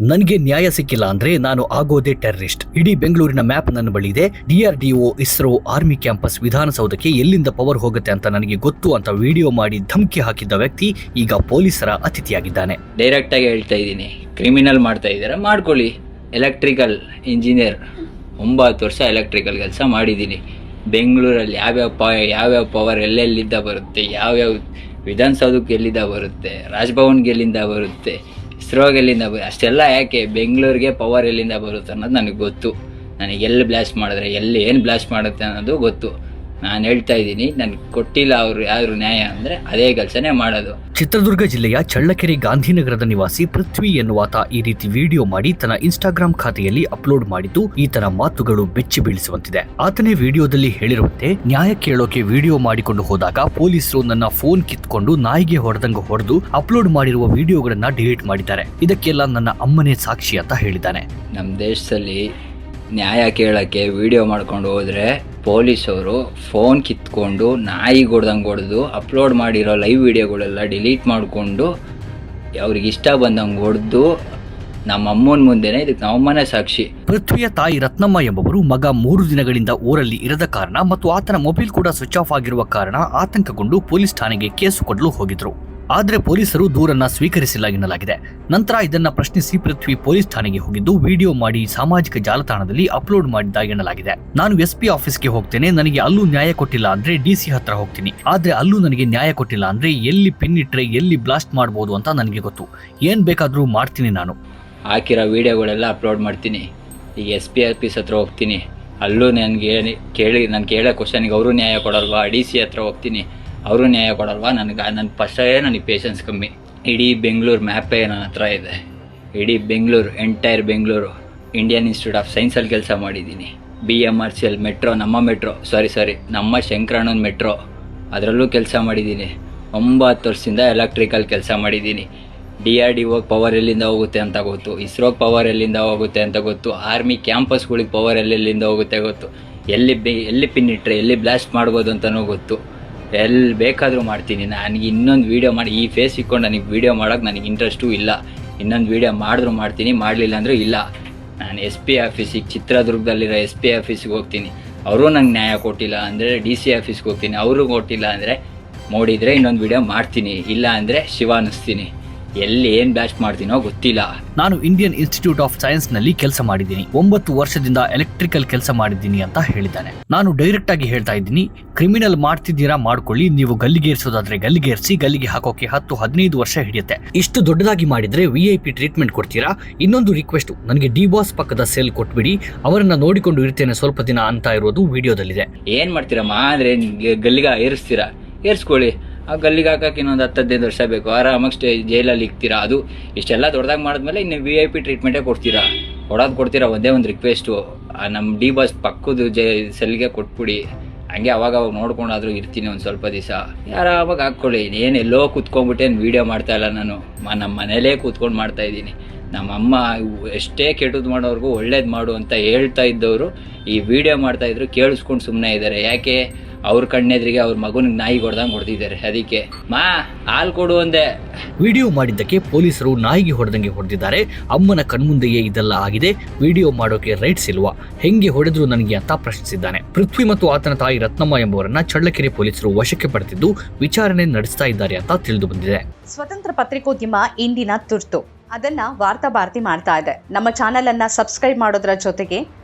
ನನಗೆ ನ್ಯಾಯ ಸಿಕ್ಕಿಲ್ಲ ಅಂದ್ರೆ ನಾನು ಆಗೋದೇ ಟೆರರಿಸ್ಟ್. ಇಡೀ ಬೆಂಗಳೂರಿನ ಮ್ಯಾಪ್ ನನ್ನ ಬಳಿ ಇದೆ. ಡಿಆರ್ಡಿಒ ಇಸ್ರೋ ಆರ್ಮಿ ಕ್ಯಾಂಪಸ್ ವಿಧಾನಸೌಧಕ್ಕೆ ಎಲ್ಲಿಂದ ಪವರ್ ಹೋಗುತ್ತೆ ಅಂತ ನನಗೆ ಗೊತ್ತು ಅಂತ ವಿಡಿಯೋ ಮಾಡಿ ಧಮಕಿ ಹಾಕಿದ್ದ ವ್ಯಕ್ತಿ ಈಗ ಪೊಲೀಸರ ಅತಿಥಿಯಾಗಿದ್ದಾನೆ. ಡೈರೆಕ್ಟಾಗಿ ಹೇಳ್ತಾ ಇದ್ದೀನಿ. ಕ್ರಿಮಿನಲ್ ಮಾಡ್ತಾ ಇದ್ದೀರಾ? ಮಾಡ್ಕೊಳ್ಳಿ. ಎಲೆಕ್ಟ್ರಿಕಲ್ ಇಂಜಿನಿಯರ್ ಒಂಬತ್ತು ವರ್ಷ ಎಲೆಕ್ಟ್ರಿಕಲ್ ಕೆಲಸ ಮಾಡಿದ್ದೀನಿ. ಬೆಂಗಳೂರಲ್ಲಿ ಯಾವ್ಯಾವ ಪ, ಯಾವ್ಯಾವ ಪವರ್ ಎಲ್ಲೆಲ್ಲಿಂದ ಬರುತ್ತೆ? ಯಾವ್ಯಾವ ವಿಧಾನಸೌಧಕ್ಕೆ ಎಲ್ಲಿಂದ ಬರುತ್ತೆ? ರಾಜ್ಭವನ್ಗೆ ಎಲ್ಲಿಂದ ಬರುತ್ತೆ? ಇಸ್ರೋಗೆ ಎಲ್ಲಿಂದ ಬ ಅಷ್ಟೆಲ್ಲ ಯಾಕೆ ಬೆಂಗಳೂರಿಗೆ ಪವರ್ ಎಲ್ಲಿಂದ ಬರುತ್ತೆ ಅನ್ನೋದು ನನಗೆ ಗೊತ್ತು. ನನಗೆ ಎಲ್ಲಿ ಬ್ಲಾಸ್ಟ್ ಮಾಡಿದ್ರೆ ಎಲ್ಲಿ ಏನು ಬ್ಲಾಸ್ಟ್ ಮಾಡುತ್ತೆ ಅನ್ನೋದು ಗೊತ್ತು. ನಾನು ಹೇಳ್ತಾ ಇದ್ದೀನಿ ನನ್ಗೆ ಕೊಟ್ಟಿಲ್ಲ ಅವರು ಯಾರು ನ್ಯಾಯ ಅಂದರೆ ಅದೇ ಕೆಲಸನೇ ಮಾಡೋದು. ಚಿತ್ರದುರ್ಗ ಜಿಲ್ಲೆಯ ಚಳ್ಳಕೆರೆ ಗಾಂಧಿನಗರದ ನಿವಾಸಿ ಪೃಥ್ವಿ ಎನ್ನುವಾತ ಈ ರೀತಿ ವಿಡಿಯೋ ಮಾಡಿ ತನ್ನ ಇನ್ಸ್ಟಾಗ್ರಾಮ್ ಖಾತೆಯಲ್ಲಿ ಅಪ್ಲೋಡ್ ಮಾಡಿದ್ದು ಈತನ ಮಾತುಗಳು ಬೆಚ್ಚಿ ಬೀಳಿಸುವಂತಿದೆ. ಆತನೇ ವಿಡಿಯೋದಲ್ಲಿ ಹೇಳಿರುವಂತೆ ನ್ಯಾಯ ಕೇಳೋಕೆ ವಿಡಿಯೋ ಮಾಡಿಕೊಂಡು ಹೋದಾಗ ಪೊಲೀಸರು ನನ್ನ ಫೋನ್ ಕಿತ್ಕೊಂಡು ನಾಯಿಗೆ ಹೊಡೆದಂಗ ಹೊಡೆದು ಅಪ್ಲೋಡ್ ಮಾಡಿರುವ ವಿಡಿಯೋಗಳನ್ನ ಡಿಲೀಟ್ ಮಾಡಿದ್ದಾರೆ. ಇದಕ್ಕೆಲ್ಲ ನನ್ನ ಅಮ್ಮನೇ ಸಾಕ್ಷಿ ಅಂತ ಹೇಳಿದ್ದಾನೆ. ನಮ್ಮ ದೇಶದಲ್ಲಿ ನ್ಯಾಯ ಕೇಳೋಕ್ಕೆ ವಿಡಿಯೋ ಮಾಡ್ಕೊಂಡು ಹೋದರೆ ಪೊಲೀಸವರು ಫೋನ್ ಕಿತ್ಕೊಂಡು ನಾಯಿ ಹೊಡ್ದಂಗೆ ಹೊಡೆದು ಅಪ್ಲೋಡ್ ಮಾಡಿರೋ ಲೈವ್ ವಿಡಿಯೋಗಳೆಲ್ಲ ಡಿಲೀಟ್ ಮಾಡಿಕೊಂಡು ಅವ್ರಿಗೆ ಇಷ್ಟ ಬಂದಂಗೆ ಹೊಡೆದು ನಮ್ಮ ಅಮ್ಮನ ಮುಂದೆನೆ ಇದಕ್ಕೆ ನಮ್ಮಮ್ಮನೇ ಸಾಕ್ಷಿ. ಪೃಥ್ವಿಯ ತಾಯಿ ರತ್ನಮ್ಮ ಎಂಬುವರು ಮಗ ಮೂರು ದಿನಗಳಿಂದ ಊರಲ್ಲಿ ಇರದ ಕಾರಣ ಮತ್ತು ಆತನ ಮೊಬೈಲ್ ಕೂಡ ಸ್ವಿಚ್ ಆಫ್ ಆಗಿರುವ ಕಾರಣ ಆತಂಕಗೊಂಡು ಪೊಲೀಸ್ ಠಾಣೆಗೆ ಕೇಸು ಕೊಡಲು ಹೋಗಿದ್ರು. ಆದ್ರೆ ಪೊಲೀಸರು ದೂರನ್ನ ಸ್ವೀಕರಿಸಿಲ್ಲ ಎನ್ನಲಾಗಿದೆ ನಂತರ ಇದನ್ನ ಪ್ರಶ್ನಿಸಿ ಪೃಥ್ವಿ ಪೊಲೀಸ್ ಠಾಣೆಗೆ ಹೋಗಿದ್ದು, ವಿಡಿಯೋ ಮಾಡಿ ಸಾಮಾಜಿಕ ಜಾಲತಾಣದಲ್ಲಿ ಅಪ್ಲೋಡ್ ಮಾಡಿದ್ದ ಎನ್ನಲಾಗಿದೆ ನಾನು ಎಸ್ ಪಿ ಆಫೀಸ್ಗೆ ಹೋಗ್ತೇನೆ, ನನಗೆ ಅಲ್ಲೂ ನ್ಯಾಯ ಕೊಟ್ಟಿಲ್ಲ ಅಂದ್ರೆ ಡಿಸಿ ಹತ್ರ ಹೋಗ್ತೀನಿ. ಆದ್ರೆ ಅಲ್ಲೂ ನನಗೆ ನ್ಯಾಯ ಕೊಟ್ಟಿಲ್ಲ ಅಂದ್ರೆ ಎಲ್ಲಿ ಪಿನ್ ಇಟ್ರೆ ಎಲ್ಲಿ ಬ್ಲಾಸ್ಟ್ ಮಾಡಬಹುದು ಅಂತ ನನಗೆ ಗೊತ್ತು. ಏನ್ ಬೇಕಾದ್ರೂ ಮಾಡ್ತೀನಿ ನಾನು. ಹಾಕಿರೋ ವಿಡಿಯೋಗಳೆಲ್ಲ ಅಪ್ಲೋಡ್ ಮಾಡ್ತೀನಿ. ಈಗ ಎಸ್ ಪಿ ಆಫೀಸ್ ಹತ್ರ ಹೋಗ್ತೀನಿ. ಅಲ್ಲೂ ನನಗೆ ಕೇಳಿ ನಾನು ಕೇಳೋ ಕ್ವಶನ್ಗೆ ಅವರು ನ್ಯಾಯ ಕೊಡಲ್ವಾ? ಡಿ ಸಿ ಹತ್ರ ಹೋಗ್ತೀನಿ. ಅವರು ನ್ಯಾಯ ಕೊಡಲ್ವಾ? ನನಗೆ ನನ್ನ ಫಸ್ಟೇ ನನಗೆ ಪೇಷನ್ಸ್ ಕಮ್ಮಿ. ಇಡೀ ಬೆಂಗಳೂರು ಮ್ಯಾಪೇ ನನ್ನ ಹತ್ರ ಇದೆ. ಇಡೀ Bengaluru entire Bengaluru Indian Institute of ಸೈನ್ಸಲ್ಲಿ ಕೆಲಸ ಮಾಡಿದ್ದೀನಿ B M R C L metro Namma metro sorry sorry ನಮ್ಮ ಶಂಕರಣ್ಣನ ಮೆಟ್ರೋ ಅದರಲ್ಲೂ ಕೆಲಸ ಮಾಡಿದ್ದೀನಿ ಒಂಬತ್ತು ವರ್ಷದಿಂದ ಎಲೆಕ್ಟ್ರಿಕಲ್ ಕೆಲಸ ಮಾಡಿದ್ದೀನಿ ಡಿ ಆರ್ ಡಿ ಓಗೆ ಪವರ್ ಎಲ್ಲಿಂದ ಹೋಗುತ್ತೆ ಅಂತ ಗೊತ್ತು. ಇಸ್ರೋಗೆ ಪವರ್ ಎಲ್ಲಿಂದ ಹೋಗುತ್ತೆ ಅಂತ ಗೊತ್ತು. ಆರ್ಮಿ ಕ್ಯಾಂಪಸ್ಗಳಿಗೆ ಪವರ್ ಎಲ್ಲೆಲ್ಲಿಂದ ಹೋಗುತ್ತೆ ಗೊತ್ತು. ಎಲ್ಲಿ ಬಿ ಎಲ್ಲಿ ಪಿನ್ ಇಟ್ಟರೆ ಎಲ್ಲಿ ಬ್ಲಾಸ್ಟ್ ಮಾಡ್ಬೋದು ಅಂತಲೂ ಗೊತ್ತು. ಎಲ್ಲಿ ಬೇಕಾದರೂ ಮಾಡ್ತೀನಿ. ನನಗೆ ಇನ್ನೊಂದು ವೀಡಿಯೋ ಮಾಡಿ, ಈ ಫೇಸ್ ಇಕ್ಕೊಂಡು ನನಗೆ ವೀಡಿಯೋ ಮಾಡೋಕ್ಕೆ ನನಗೆ ಇಂಟ್ರೆಸ್ಟೂ ಇಲ್ಲ. ಇನ್ನೊಂದು ವೀಡಿಯೋ ಮಾಡಿದ್ರೂ ಮಾಡ್ತೀನಿ, ಮಾಡಲಿಲ್ಲ ಅಂದರೂ ಇಲ್ಲ. ನಾನು ಎಸ್ ಪಿ ಆಫೀಸಿಗೆ ಚಿತ್ರದುರ್ಗದಲ್ಲಿರೋ ಎಸ್ ಪಿ ಆಫೀಸಿಗೆ ಹೋಗ್ತೀನಿ. ಅವರು ನಂಗೆ ನ್ಯಾಯ ಕೊಟ್ಟಿಲ್ಲ ಅಂದರೆ ಡಿ ಸಿ ಆಫೀಸ್ಗೆ ಹೋಗ್ತೀನಿ. ಅವರು ಕೊಟ್ಟಿಲ್ಲ ಅಂದರೆ ನೋಡಿದರೆ ಇನ್ನೊಂದು ವೀಡಿಯೋ ಮಾಡ್ತೀನಿ. ಇಲ್ಲ ಅಂದರೆ ಶಿವ ಅನ್ನಿಸ್ತೀನಿ ಎಲ್ಲಿ ಏನ್ ಬ್ಯಾಚ್ ಮಾಡ್ತೀನೋ ಗೊತ್ತಿಲ್ಲ. ನಾನು ಇಂಡಿಯನ್ ಇನ್ಸ್ಟಿಟ್ಯೂಟ್ ಆಫ್ ಸೈನ್ಸ್ನಲ್ಲಿ ಕೆಲಸ ಮಾಡಿದ್ದೀನಿ. ಒಂಬತ್ತು ವರ್ಷದಿಂದ ಎಲೆಕ್ಟ್ರಿಕಲ್ ಕೆಲಸ ಮಾಡಿದ್ದೀನಿ ಅಂತ ಹೇಳಿದ್ದಾನೆ. ನಾನು ಡೈರೆಕ್ಟ್ ಆಗಿ ಹೇಳ್ತಾ ಇದ್ದೀನಿ ಕ್ರಿಮಿನಲ್ ಮಾಡ್ತಿದ್ದೀರಾ ಮಾಡ್ಕೊಳ್ಳಿ ನೀವು ಗಲ್ಲಿಗೇರಿಸೋದಾದ್ರೆ ಗಲ್ಲಿಗೇರಿಸಿ ಗಲ್ಲಿಗೆ ಹಾಕೋಕೆ ಹತ್ತು ಹದಿನೈದು ವರ್ಷ ಹಿಡಿಯುತ್ತೆ. ಇಷ್ಟು ದೊಡ್ಡದಾಗಿ ಮಾಡಿದ್ರೆ ವಿ ಐ ಪಿ ಟ್ರೀಟ್ಮೆಂಟ್ ಕೊಡ್ತೀರಾ? ಇನ್ನೊಂದು ರಿಕ್ವೆಸ್ಟ್ ನನಗೆ ಡಿ ಬಾಸ್ ಪಕ್ಕದ ಸೆಲ್ ಕೊಟ್ಬಿಡಿ ಅವರನ್ನ ನೋಡಿಕೊಂಡು ಇರ್ತೇನೆ ಸ್ವಲ್ಪ ದಿನ ಅಂತ ಇರೋದು ವಿಡಿಯೋದಲ್ಲಿದೆ ಏನು ಮಾಡ್ತೀರಮ್ಮ ಅಂದ್ರೆ ಗಲ್ಲಿಗ ಏರಿಸ್ತೀರಾ? ಏರಿಸ್ಕೊಳ್ಳಿ. ಆ ಗಲ್ಲಿಗೆ ಹಾಕಕ್ಕೆ ಇನ್ನೊಂದು ಹತ್ತು ಹದಿನೈದು ವರ್ಷ ಬೇಕು. ಆರಾಮಾಗಿ ಸ್ಟೇ ಜೈಲಲ್ಲಿ ಇಕ್ತೀರಾ? ಅದು ಇಷ್ಟೆಲ್ಲ ದೊಡ್ಡದಾಗಿ ಮಾಡಿದ್ಮೇಲೆ ಇನ್ನು ವಿ ಐ ಪಿ ಟ್ರೀಟ್ಮೆಂಟೇ ಕೊಡ್ತೀರಾ? ಕೊಡೋದು ಕೊಡ್ತೀರಾ? ಒಂದೇ ಒಂದು ರಿಕ್ವೆಸ್ಟು ನಮ್ಮ ಡಿ ಬಸ್ ಪಕ್ಕದ ಜೈ, ಸೆಲ್ಗೆ ಕೊಟ್ಬಿಡಿ. ಹಂಗೆ ಅವಾಗ ಅವಾಗ ನೋಡ್ಕೊಂಡಾದ್ರೂ ಇರ್ತೀನಿ ಒಂದು ಸ್ವಲ್ಪ ದಿವಸ. ಯಾರಾವಾಗ ಹಾಕ್ಕೊಳ್ಳಿ. ಏನು ಎಲ್ಲೋ ಕೂತ್ಕೊಂಡ್ಬಿಟ್ಟೇನು ವೀಡಿಯೋ ಮಾಡ್ತಾ ಇಲ್ಲ ನಾನು. ನಮ್ಮ ಮನೇಲೇ ಕೂತ್ಕೊಂಡು ಮಾಡ್ತಾ ಇದ್ದೀನಿ. ನಮ್ಮ ಅಮ್ಮ ಎಷ್ಟೇ ಕೆಟ್ಟದ್ದು ಮಾಡೋರ್ಗು ಒಳ್ಳೇದು ಮಾಡು ಅಂತ ಹೇಳ್ತಾ ಇದ್ದವರು ಈ ವಿಡಿಯೋ ಮಾಡ್ತಾಯಿದ್ರು ಕೇಳಿಸ್ಕೊಂಡು ಸುಮ್ಮನೆ ಇದ್ದಾರೆ ಯಾಕೆ? ಅವ್ರ ಕಣ್ಣೆದ್ರಿಗೆ ಅವ್ರ ಮಗನಿಗೆ ನಾಯಿ ಹೊಡೆದಂಗೆ ಹೊಡೆದಿದ್ದಾರೆ. ಅದಕ್ಕೆ ಮಾ ಹಾಲು ಕೊಡು ಅಂದೆ. ವಿಡಿಯೋ ಮಾಡಿದ್ದಕ್ಕೆ ಪೊಲೀಸರು ನಾಯಿಗೆ ಹೊಡೆದಂಗೆ ಹೊಡೆದಿದ್ದಾರೆ. ಅಮ್ಮನ ಕಣ್ಮುಂದೆಯೇ ಇದೆಲ್ಲ ಆಗಿದೆ. ವಿಡಿಯೋ ಮಾಡೋಕೆ ರೈಟ್ಸ್ ಇಲ್ವಾ? ಹೆಂಗೆ ಹೊಡೆದ್ರು ನನಗೆ ಅಂತ ಪ್ರಶ್ನಿಸಿದ್ದಾನೆ. ಪೃಥ್ವಿ ಮತ್ತು ಆತನ ತಾಯಿ ರತ್ನಮ್ಮ ಎಂಬುವರನ್ನ ಚಳ್ಳಕೆರೆ ಪೊಲೀಸರು ವಶಕ್ಕೆ ಪಡೆದಿದ್ದು ವಿಚಾರಣೆ ನಡೆಸ್ತಾ ಇದ್ದಾರೆ ಅಂತ ತಿಳಿದು ಬಂದಿದೆ. ಸ್ವತಂತ್ರ ಪತ್ರಿಕೋದ್ಯಮ ಇಂದಿನ ತುರ್ತು. ಅದನ್ನ ವಾರ್ತಾ ಭಾರತಿ ಮಾಡ್ತಾ ಇದೆ. ನಮ್ಮ ಚಾನೆಲ್ ಅನ್ನ ಸಬ್ಸ್ಕ್ರೈಬ್ ಮಾಡೋದ್ರ ಜೊತೆಗೆ